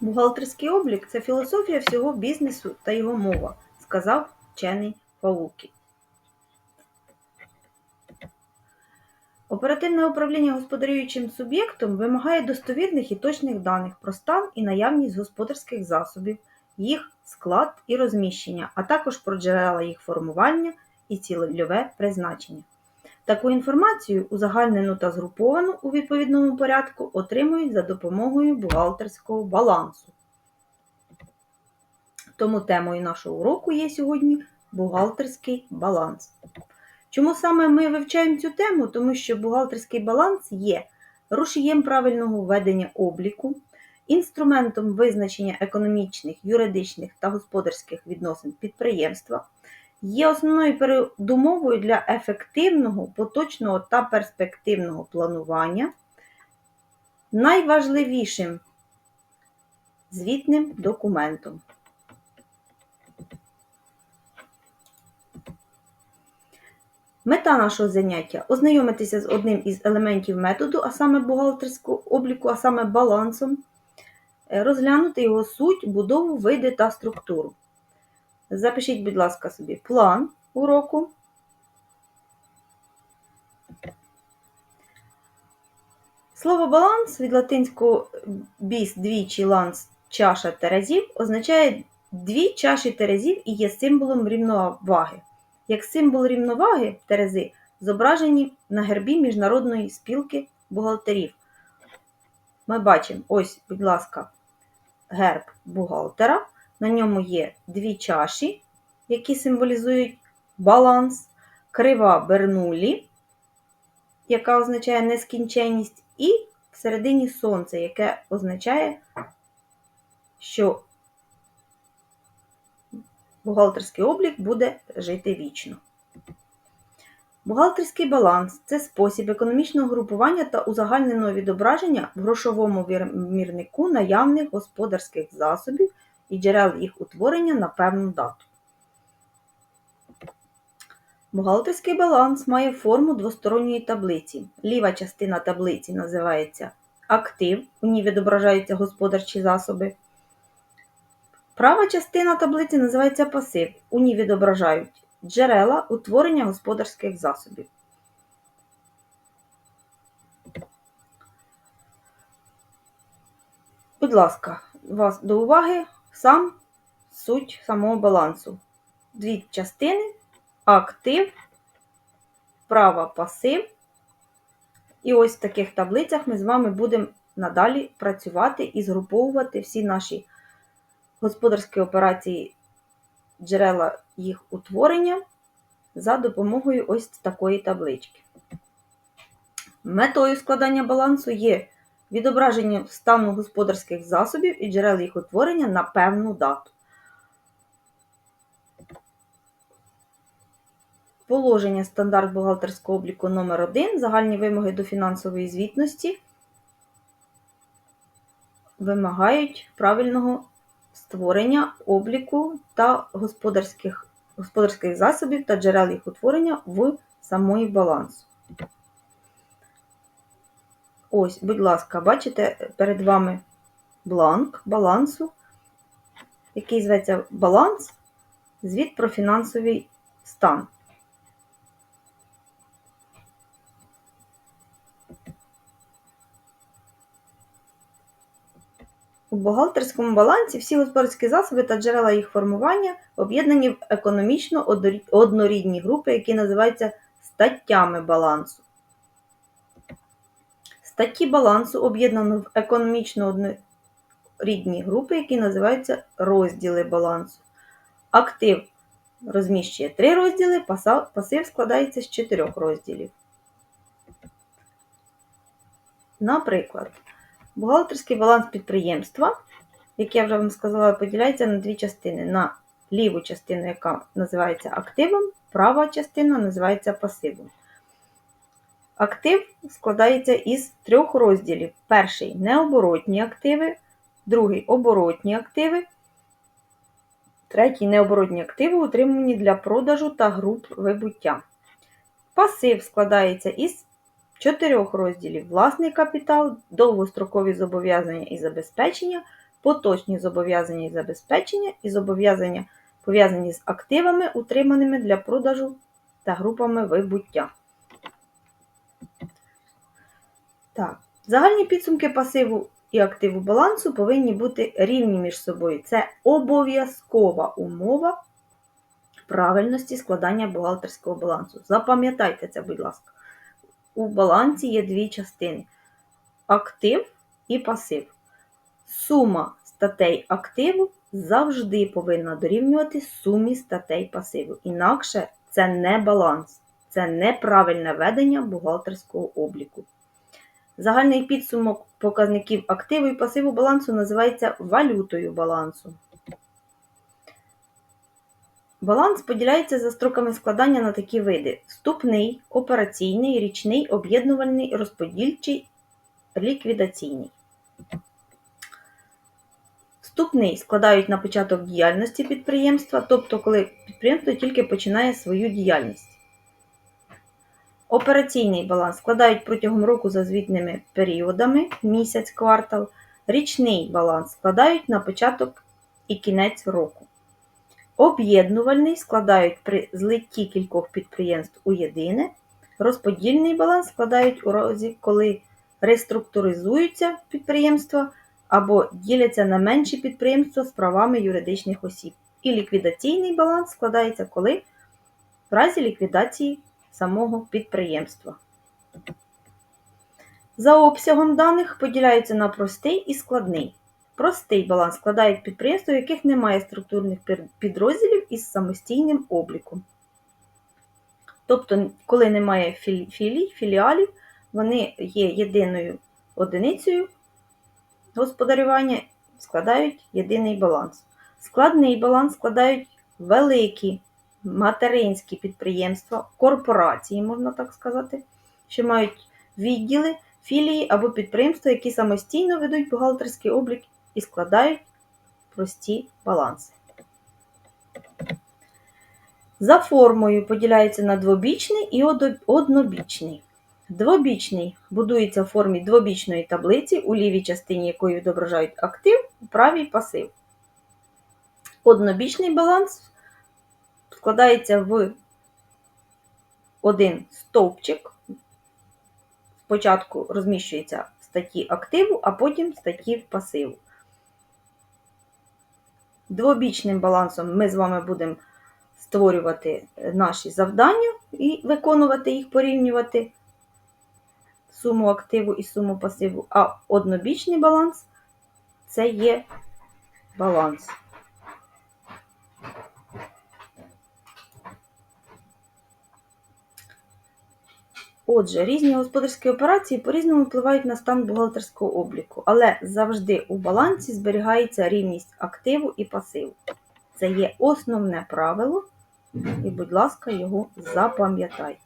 Бухгалтерський облік це філософія всього бізнесу та його мова, сказав вчений Павуки. Оперативне управління господарюючим суб'єктом вимагає достовірних і точних даних про стан і наявність господарських засобів, їх склад і розміщення, а також про джерела їх формування і цільове призначення. Таку інформацію, узагальнену та згруповану у відповідному порядку, отримують за допомогою бухгалтерського балансу. Тому темою нашого уроку є сьогодні бухгалтерський баланс. Чому саме ми вивчаємо цю тему? Тому що бухгалтерський баланс є рушієм правильного ведення обліку, інструментом визначення економічних, юридичних та господарських відносин підприємства, є основною передумовою для ефективного, поточного та перспективного планування, найважливішим звітним документом. Мета нашого заняття ознайомитися з одним із елементів методу, а саме бухгалтерського обліку, а саме балансом, е, розглянути його суть, будову, види та структуру. Запишіть, будь ласка, собі план уроку. Слово баланс від латинського біс двічі ланс чаша терезів означає дві чаші терезів і є символом рівноваги. Як символ рівноваги терези зображені на гербі Міжнародної спілки бухгалтерів. Ми бачимо, ось, будь ласка, герб бухгалтера. На ньому є дві чаші, які символізують баланс, крива Бернулі, яка означає нескінченність, і всередині сонце, яке означає, що бухгалтерський облік буде жити вічно. Бухгалтерський баланс це спосіб економічного групування та узагальненого відображення в грошовому мірнику наявних господарських засобів і джерел їх утворення на певну дату. Бухгалтерський баланс має форму двосторонньої таблиці. Ліва частина таблиці називається актив, у ній відображаються господарчі засоби. Права частина таблиці називається пасив. У ній відображають джерела утворення господарських засобів. Будь ласка, вас до уваги сам суть самого балансу. Дві частини, актив, права пасив. І ось в таких таблицях ми з вами будемо надалі працювати і згруповувати всі наші господарські операції, джерела їх утворення за допомогою ось такої таблички. Метою складання балансу є відображення стану господарських засобів і джерел їх утворення на певну дату. Положення стандарт бухгалтерського обліку номер 1 загальні вимоги до фінансової звітності вимагають правильного створення обліку та господарських господарських засобів та джерел їх утворення в самої балансу. Ось, будь ласка, бачите перед вами бланк балансу, який зветься баланс, звіт про фінансовий стан. У бухгалтерському балансі всі господарські засоби та джерела їх формування об'єднані в економічно однорідні групи, які називаються статтями балансу. Статті балансу об'єднано в економічно однорідні групи, які називаються розділи балансу. Актив розміщує три розділи, пасив складається з чотирьох розділів. Наприклад, Бухгалтерський баланс підприємства, як я вже вам сказала, поділяється на дві частини. На ліву частину, яка називається активом, права частина називається пасивом. Актив складається із трьох розділів. Перший необоротні активи, другий оборотні активи, третій необоротні активи, утримані для продажу та груп вибуття. Пасив складається із чотирьох розділів власний капітал, довгострокові зобов'язання і забезпечення, поточні зобов'язання і забезпечення і зобов'язання пов'язані з активами, утриманими для продажу та групами вибуття. Так, загальні підсумки пасиву і активу балансу повинні бути рівні між собою. Це обов'язкова умова правильності складання бухгалтерського балансу. Запам'ятайте це, будь ласка. У балансі є дві частини: актив і пасив. Сума статей активу завжди повинна дорівнювати сумі статей пасиву. Інакше це не баланс, це неправильне ведення бухгалтерського обліку. Загальний підсумок показників активу і пасиву балансу називається валютою балансу. Баланс поділяється за строками складання на такі види: вступний, операційний, річний, об'єднувальний, розподільчий, ліквідаційний. Вступний складають на початок діяльності підприємства, тобто коли підприємство тільки починає свою діяльність. Операційний баланс складають протягом року за звітними періодами місяць, квартал. Річний баланс складають на початок і кінець року. Об'єднувальний складають при злитті кількох підприємств у єдине. Розподільний баланс складають у разі, коли реструктуризуються підприємства або діляться на менші підприємства з правами юридичних осіб. І ліквідаційний баланс складається коли в разі ліквідації самого підприємства. За обсягом даних поділяються на простий і складний. Простий баланс складають підприємства, у яких немає структурних підрозділів із самостійним обліком. Тобто, коли немає філій, філіалів, вони є єдиною одиницею господарювання, складають єдиний баланс. Складний баланс складають великі материнські підприємства, корпорації, можна так сказати, що мають відділи, філії або підприємства, які самостійно ведуть бухгалтерський облік і складають прості баланси. За формою поділяється на двобічний і однобічний. Двобічний будується в формі двобічної таблиці, у лівій частині якої відображають актив, у правій пасив. Однобічний баланс складається в один стовпчик. Спочатку розміщується в статті активу, а потім в статті пасиву. Двобічним балансом ми з вами будемо створювати наші завдання і виконувати їх, порівнювати суму активу і суму пасиву, а однобічний баланс це є баланс. Отже, різні господарські операції по-різному впливають на стан бухгалтерського обліку, але завжди у балансі зберігається рівність активу і пасиву. Це є основне правило, і, будь ласка, його запам'ятайте.